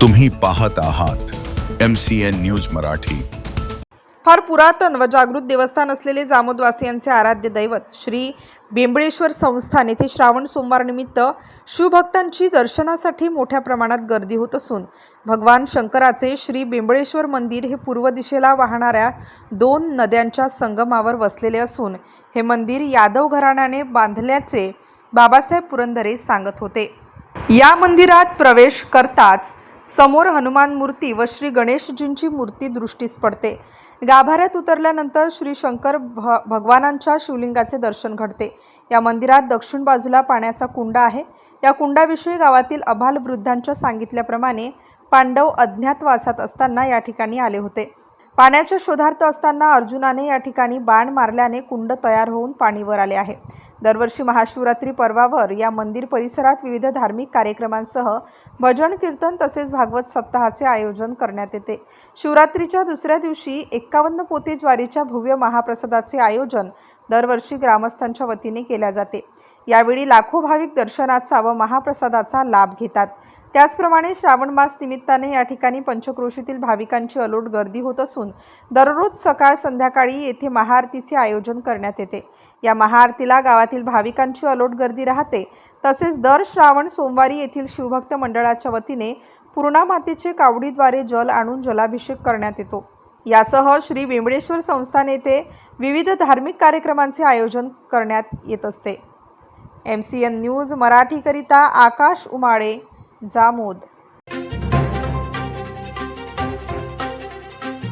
तुम्ही पाहत आहात M C N news Marathi. फार पुरातन व जागृत देवस्थान असलेले जामोदवासियांचे आराध्य दैवत श्री बेंबळेश्वर संस्थान येथे श्रावण सोमवारनिमित्त शिवभक्तांची दर्शनासाठी मोठ्या प्रमाणात गर्दी होत असून भगवान शंकराचे श्री बेंबळेश्वर मंदिर हे पूर्व दिशेला वाहणाऱ्या दोन नद्यांच्या संगमावर वसलेले असून हे मंदिर यादव घराण्याने बांधल्याचे बाबासाहेब पुरंदरे सांगत होते. या मंदिरात प्रवेश करताच समोर हनुमान मूर्ती व श्री गणेशजींची मूर्ती दृष्टीस पडते. गाभाऱ्यात उतरल्यानंतर श्री शंकर भ भगवानांच्या शिवलिंगाचे दर्शन घडते. या मंदिरात दक्षिण बाजूला पाण्याचा कुंडा आहे. या कुंडाविषयी गावातील अभाल वृद्धांच्या सांगितल्याप्रमाणे पांडव अज्ञातवासात असताना या ठिकाणी आले होते. पाण्याच्या शोधार्थ असताना अर्जुनाने या ठिकाणी बाण मारल्याने कुंड तयार होऊन पाणीवर आले आहे. दरवर्षी महाशिवरात्री पर्वावर या मंदिर परिसरात विविध धार्मिक कार्यक्रमांसह भजन कीर्तन तसेच भागवत सप्ताहाचे आयोजन करण्यात येते. शिवरात्रीच्या दुसऱ्या दिवशी एक्कावन्न पोते ज्वारीच्या भव्य महाप्रसादाचे आयोजन दरवर्षी ग्रामस्थांच्या वतीने केल्या जाते. यावेळी लाखो भाविक दर्शनाचा व महाप्रसादाचा लाभ घेतात. त्याचप्रमाणे श्रावण मास निमित्ताने या ठिकाणी पंचक्रोशीतील भाविकांची अलोट गर्दी होत असून दररोज सकाळ संध्याकाळी येथे महाआरतीचे आयोजन करण्यात येते. या महाआरतीला गावातील भाविकांची अलोट गर्दी राहते. तसेच दर श्रावण सोमवारी येथील शिवभक्त मंडळाच्या वतीने पूर्णामातेचे कावडीद्वारे जल आणून जलाभिषेक करण्यात येतो. यासह श्री बेंबळेश्वर संस्थान येथे विविध धार्मिक कार्यक्रमांचे आयोजन करण्यात येत असते. एम सी एन न्यूज मराठीकरिता आकाश उमाळे जामोद.